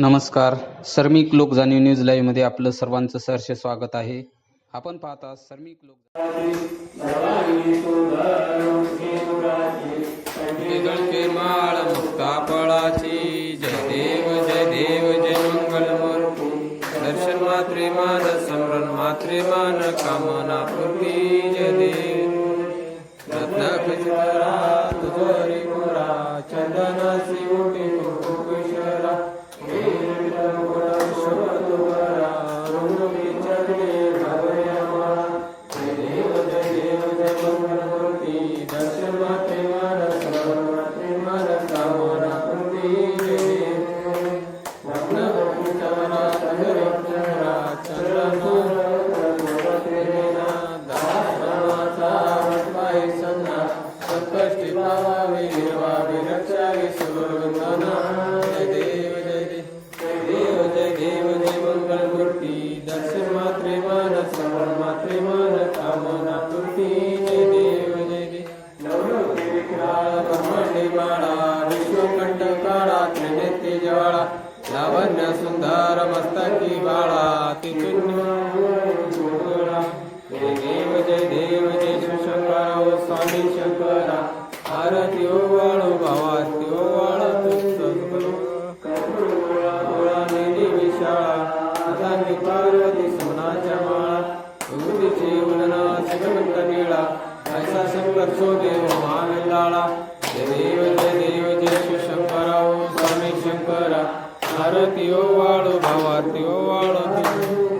नमस्कार. सर्मिक लोक जाणीव न्यूज लाईव्हमध्ये आपलं सर्वांचं सहर्ष स्वागत आहे. आपण पाहता सर्मिक लोक जय देव जय दर्शन मात्रे मान समरण मात्रे मान कामना पूर्वी जय देव लावण्य सुंदर मस्तकी बाळा तिचुन्य जय देव जय देव जय शिवशंकरा ओ स्वामी शंकरा आरती ओ वाळू भावा त्यो वाळा विशाळा पार्वती सोनाच्या माळा विभूतीची उलना शिवमंत निळा ऐसा शंकर शोधे महाविल्लाळा जय देव जय देव जय शिवशंकरा ओ स्वामी शंकरा भारतीयो वाळू भावातियो वाळू